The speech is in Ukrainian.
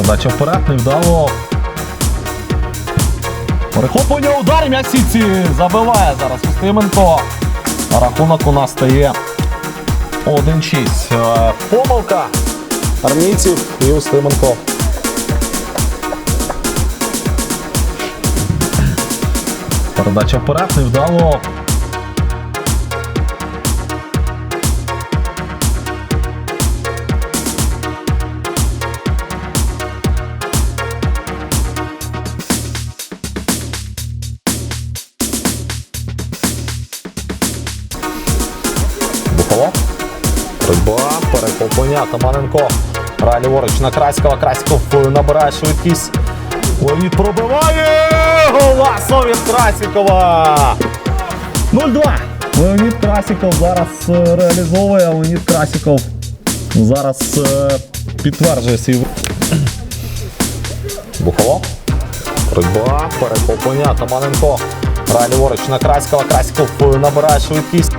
Передача вперед, невдало. Перехоплення удар, сітці забиває зараз Устименко. Рахунок у нас стає 1-6. Е, Помилка армійців і Устименко. Передача вперед, невдало. Бухало. Боротьба, перехоплення. Таманенко. Грає ліворуч на Краськова. Краськов набирає швидкість. Леонід пробиває! Голасо від Красікова! 0-2. Леонід Красіков зараз е, реалізовує. Леонід Красіков зараз е, підтверджує свій. Бухало. Боротьба, перехоплення. Таманенко. Грає ліворуч на Краськова. Краськов набирає швидкість.